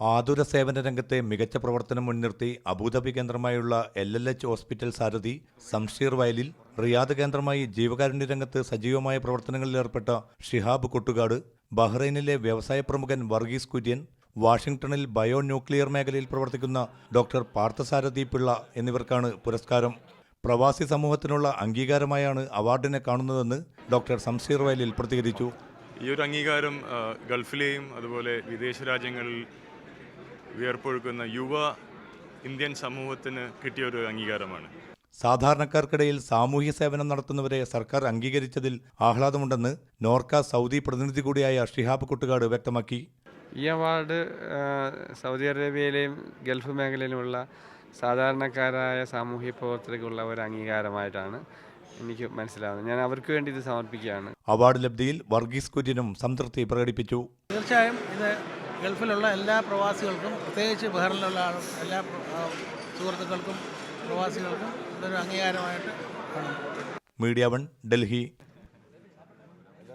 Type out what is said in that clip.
ആതുര സേവന രംഗത്തെ മികച്ച പ്രവർത്തനം മുൻനിർത്തി അബുദാബി കേന്ദ്രമായുള്ള എൽ എൽ എച്ച് ഹോസ്പിറ്റൽ സാരഥി സംഷീർ വയലിൽ റിയാദ് കേന്ദ്രമായി ജീവകാരുണ്യ രംഗത്ത് സജീവമായ പ്രവർത്തനങ്ങളിൽ ഏർപ്പെട്ട ഷിഹാബ് കൊട്ടുകാട് ബഹ്റൈനിലെ വ്യവസായ പ്രമുഖൻ വർഗീസ് കുര്യൻ വാഷിംഗ്ടണിൽ ബയോ ന്യൂക്ലിയർ മേഖലയിൽ പ്രവർത്തിക്കുന്ന ഡോക്ടർ പാർത്ഥസാരഥി പിള്ള എന്നിവർക്കാണ് പുരസ്കാരം. പ്രവാസി സമൂഹത്തിനുള്ള അംഗീകാരമായാണ് അവാർഡിനെ കാണുന്നതെന്ന് ഡോക്ടർ സംസീർ വയലിൽ പ്രതികരിച്ചു. ഈ ഒരു അംഗീകാരം ഗൾഫിലെയും അതുപോലെ വിദേശ രാജ്യങ്ങളിൽ വിയർപ്പൊഴുക്കുന്ന യുവ ഇന്ത്യൻ സമൂഹത്തിന് കിട്ടിയ ഒരു അംഗീകാരമാണ്. സാധാരണക്കാർക്കിടയിൽ സാമൂഹ്യ സേവനം നടത്തുന്നവരെ സർക്കാർ അംഗീകരിച്ചതിൽ ആഹ്ലാദമുണ്ടെന്ന് നോർക്ക സൗദി പ്രതിനിധി കൂടിയായ ഷിഹാബ് കുട്ടുകാട് വ്യക്തമാക്കി. ഈ അവാർഡ് സൗദി അറേബ്യയിലെയും ഗൾഫ് മേഖലയിലുമുള്ള സാധാരണക്കാരായ സാമൂഹ്യ പ്രവർത്തകർക്കുള്ള ഒരു അംഗീകാരമായിട്ടാണ് എനിക്ക് മനസ്സിലാവുന്നത്. ഞാൻ അവർക്ക് വേണ്ടി ഇത് സമർപ്പിക്കുകയാണ്. അവാർഡ് ലബ്ധിയിൽ വർഗീസ് കുര്യനും സംതൃപ്തി പ്രകടിപ്പിച്ചു. തീർച്ചയായും ഇത് ഗൾഫിലുള്ള എല്ലാ പ്രവാസികൾക്കും പ്രത്യേകിച്ച് ബഹ്റിലുള്ള എല്ലാ സുഹൃത്തുക്കൾക്കും പ്രവാസികൾക്കും ഇതൊരു അംഗീകാരമായിട്ട് കാണുന്നു മീഡിയ വൺ ഡൽഹി.